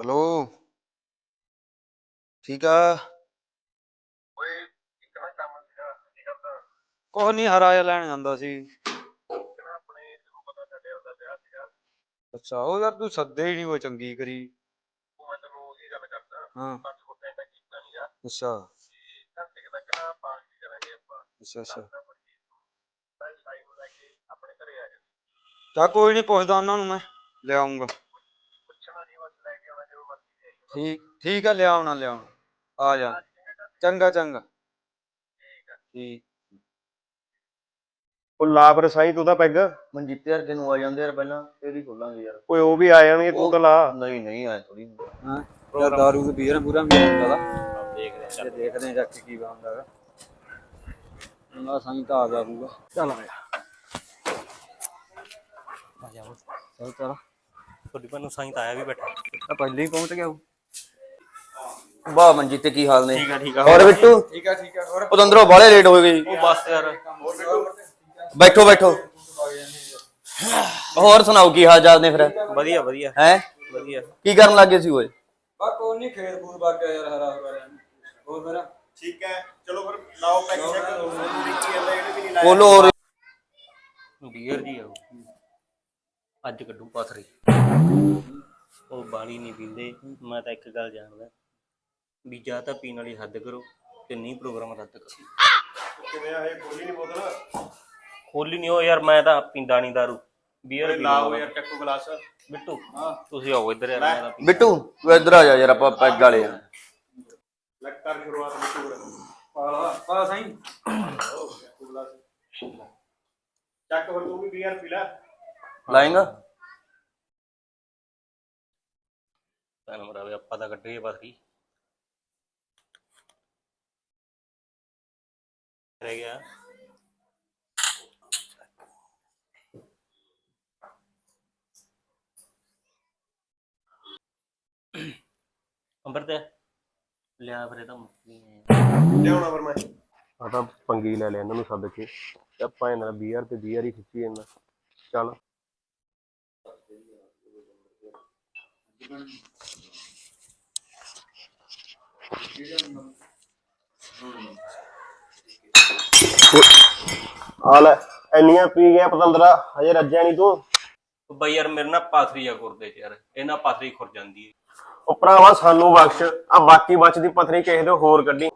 Hello. ਠੀਕ ਆ। ਕੁਛ ਨਹੀਂ ਹਰਾ ਜਿਹਾ ਲੈਣ ਜਾਂਦਾ ਸੀ। ਅੱਛਾ ਉਹ ਯਾਰ ਤੂੰ ਸੱਦੇ ਹੀ ਨਹੀਂ ਉਹ ਚੰਗੀ ਕਰੀ। ਹਾਂ। ਅੱਛਾ। ਅੱਛਾ ਅੱਛਾ। ਲੈ ਚਾ ਕੋਈ ਨਹੀਂ ਪੁੱਛਦਾ ਉਹਨਾਂ ਨੂੰ ਮੈਂ ਲਿਆਉਂਗਾ ਪੁੱਛਣਾ ਨਹੀਂ ਬਸ ਲੈ ਕੇ ਆਉਣਾ ਜਦੋਂ ਮਰਜ਼ੀ ਦੇ ਆਈਓ। ਠੀਕ ਠੀਕ ਆ ਲਿਆਉਣਾ ਲਿਆਉਣਾ ਆ ਜਾ। ਚੰਗਾ ਚੰਗਾ। ਠੀਕ। ਉਹ ਲਾ ਫਿਰ ਸਾਈ ਤੂੰ ਤਾਂ ਪੈਗ। ਮਨਜੀਤੇ ਯਾਰ ਤੈਨੂੰ ਆ ਜਾਂਦੇ ਯਾਰ ਪਹਿਲਾਂ ਹੀ ਖੋਲਾਂਗੇ ਯਾਰ। ਓਏ ਉਹ ਵੀ ਆ ਜਾਣਗੇ ਤੂੰ ਤਾਂ ਲਾ। ਨਹੀਂ ਨਹੀਂ ਆਏ ਥੋੜੀ ਹਾਂ? ਯਾਰ ਦਾਰੂ ਤੇ ਬੀਅਰ ਪੂਰਾ ਵੀ ਹੁੰਦਾ ਦਾ ਦੇਖਦੇ ਤੇ ਦੇਖਦੇ ਜਾ ਕੇ ਕੀ ਬਣਦਾ ਹੈਗਾ ਉਹਨਾਂ ਸਾਈਂ ਤਾਂ ਆ ਗਿਆ ਹੋਊਗਾ ਚੱਲ ਆ ਆ ਜਾਓ ਚੱਲ ਚੱਲ। ਤੁਹਾਡੀ ਭੈਣ ਨੂੰ ਸਾਈਂ ਤਾਂ ਆਇਆ ਵੀ ਬੈਠਾ। ਆ ਪਹਿਲੇ ਹੀ ਪਹੁੰਚ ਗਿਆ ਉਹ। ਵਾਹ ਮਨਜੀਤੇ ਕੀ ਹਾਲ ਨੇ? ਠੀਕ ਆ ਠੀਕ ਆ। ਹੋਰ ਬਿੱਟੂ? ਠੀਕ ਆ ਠੀਕ ਆ। ਹੋਰ? ਉਹ ਅੰਦਰੋਂ ਬਾਹਲੇ ਲੇਟ ਹੋ ਗਏ ਉਹ ਬਸ ਯਾਰ। ਬੈਠੋ ਬੈਠੋ। ਹੋਰ ਸੁਣਾਓ ਕੀ ਹਾਲ ਚਾਲ ਨੇ ਫਿਰ? ਵਧੀਆ ਵਧੀਆ। ਹੈ? ਵਧੀਆ। ਕੀ ਕਰਨ ਲੱਗੇ ਸੀ ਓਏ? ਬਾ ਕੋਈ ਨਹੀਂ ਖੇਤ ਫੂਤ ਵਗ ਗਿਆ ਯਾਰ ਹਰਾ ਹੋ ਰਿਹਾ ਹੋਰ ਮੇਰਾ ਠੀਕ ਹੈ ਚਲੋ ਫਿਰ ਲਾਓ ਪੈਗ ਚੈੱਕ। ਦੇਖੀ ਜਾਂਦਾ ਇਹਨੇ ਵੀ ਨਹੀਂ ਲਾਇਆ ਬੋਲੋ ਹੋਰ। ਬੀਅਰ ਜੀ ਆਓ ਅੱਜ ਕੱਢੂ ਪਾਥਰੀ। ਉਹ ਬਾਣੀ ਨਹੀਂ ਪੀਂਦੇ। ਮੈਂ ਤਾਂ ਇੱਕ ਗੱਲ ਜਾਣਦਾ ਵੀ ਜਾਂ ਤਾਂ ਪੀਣ ਵਾਲੀ ਹੱਦ ਕਰੋ ਤੇ ਨਹੀਂ ਪ੍ਰੋਗਰਾਮ ਰੱਦ ਕਰੋ। ਕਿਵੇਂ ਆ ਇਹ ਖੋਲੀ ਨਹੀਂ ਬੋਤਲ? ਖੋਲੀ ਨਹੀਂ ਉਹ ਯਾਰ ਮੈਂ ਤਾਂ ਪੀਂਦਾ ਨਹੀਂ ਦਾਰੂ। ਬੀਅਰ ਲਾਓ ਯਾਰ ਚੱਕੋ ਗਲਾਸ। ਬਿੱਟੂ ਤੁਸੀਂ ਆਓ ਇੱਧਰ ਯਾਰ ਮੈਂ ਤਾਂ ਪੀ- ਬਿੱਟੂ ਤੂੰ ਇੱਧਰ ਆ ਜਾ ਯਾਰ ਆਪਾਂ ਪੈਗ ਵਾਲੇ ਆ। ਲੱਗ ਕਰ ਸ਼ੁਰੂਆਤ ਵਿੱਚ ਹੋਰ ਪਾਲਾ ਪਾ ਸਾਈਂ। ਚੱਕੋ ਗਲਾਸ ਚੱਕ ਫਿਰ ਤੂੰ ਵੀ ਬੀਅਰ ਪੀ ਲੈ। ਲਾਏਗਾ? ਭੈਣ ਮਰਾਵੇ ਆਪਾਂ ਤਾਂ ਕੱਢੀਏ ਪਾਥਰੀ ਰਹਿ ਗਿਆ। ਅੰਬਰਤੇ ਲਿਆ ਫਿਰ ਇਹ ਤਾਂ ਮੁੱਕੀ ਹੈ ਲਿਆਉਣਾ ਫਿਰ ਮੈਂ। ਆ ਤਾਂ ਪੰਗੀ ਲੈ ਲਿਆ ਇਹਨਾਂ ਨੂੰ ਸੱਦ ਕੇ। ਤੇ ਆਪਾਂ ਇਹਨਾਂ ਦਾ ਬੀਅਰ ਤੇ ਬੀਅਰ ਹੀ ਖਿੱਚੀ ਇਹਨਾਂ ਚੱਲ। ਆ ਲੈ ਇੰਨੀਆਂ ਪੀ ਗਿਆ ਪਤੰਦਰਾ ਹਜੇ ਰੱਜਿਆ ਨਹੀਂ ਤੂੰ। ਬਈ ਯਾਰ ਮੇਰੇ ਨਾਲ ਪਾਥਰੀ ਆ ਗੁਰਦੇ ਚ ਯਾਰ ਇਹਨਾਂ ਪਾਥਰੀ ਖੁਰ ਜਾਂਦੀ ਹੈ। ਉਹ ਭਰਾਵਾ ਸਾਨੂੰ ਬਖਸ਼ ਆ ਬਾਕੀ ਬਚਦੀ ਪਥਰੀ ਕਿਸੇ ਦੇ ਹੋਰ ਕੱਢੀ।